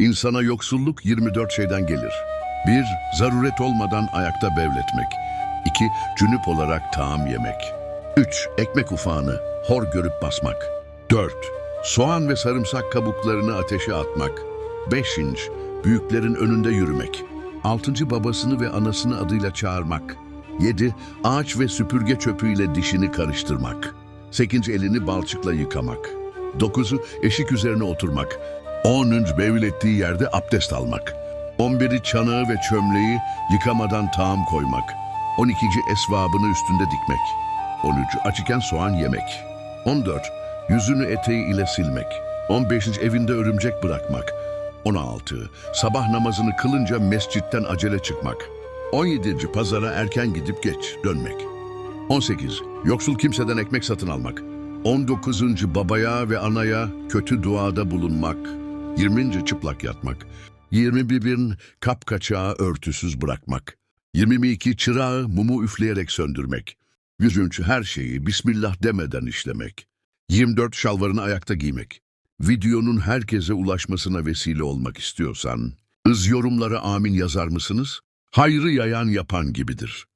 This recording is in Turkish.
İnsana yoksulluk 24 şeyden gelir. 1. Zaruret olmadan ayakta bevletmek. 2. Cünüp olarak taam yemek. 3. Ekmek ufağını hor görüp basmak. 4. Soğan ve sarımsak kabuklarını ateşe atmak. 5. Büyüklerin önünde yürümek. 6. Babasını ve anasını adıyla çağırmak. 7. Ağaç ve süpürge çöpüyle dişini karıştırmak. 8. Elini balçıkla yıkamak. 9'u eşik üzerine oturmak. 10. bevil ettiği yerde abdest almak. 11'i çanağı ve çömleği yıkamadan tağım koymak. 12. esvabını üstünde dikmek. 13. Açıken soğan yemek. 14. Yüzünü eteği ile silmek. 15. Evinde örümcek bırakmak. 16. Sabah namazını kılınca mescitten acele çıkmak. 17. Pazara erken gidip geç dönmek. 18. Yoksul kimseden ekmek satın almak. 19. Babaya ve anaya kötü duada bulunmak. 20. Çıplak yatmak. 21. Kapkaçağı örtüsüz bırakmak. 22. Çırağı mumu üfleyerek söndürmek. 100. Her şeyi Bismillah demeden işlemek. 24. Şalvarını ayakta giymek. Videonun herkese ulaşmasına vesile olmak istiyorsan, ız yorumlara amin yazar mısınız? Hayrı yayan yapan gibidir.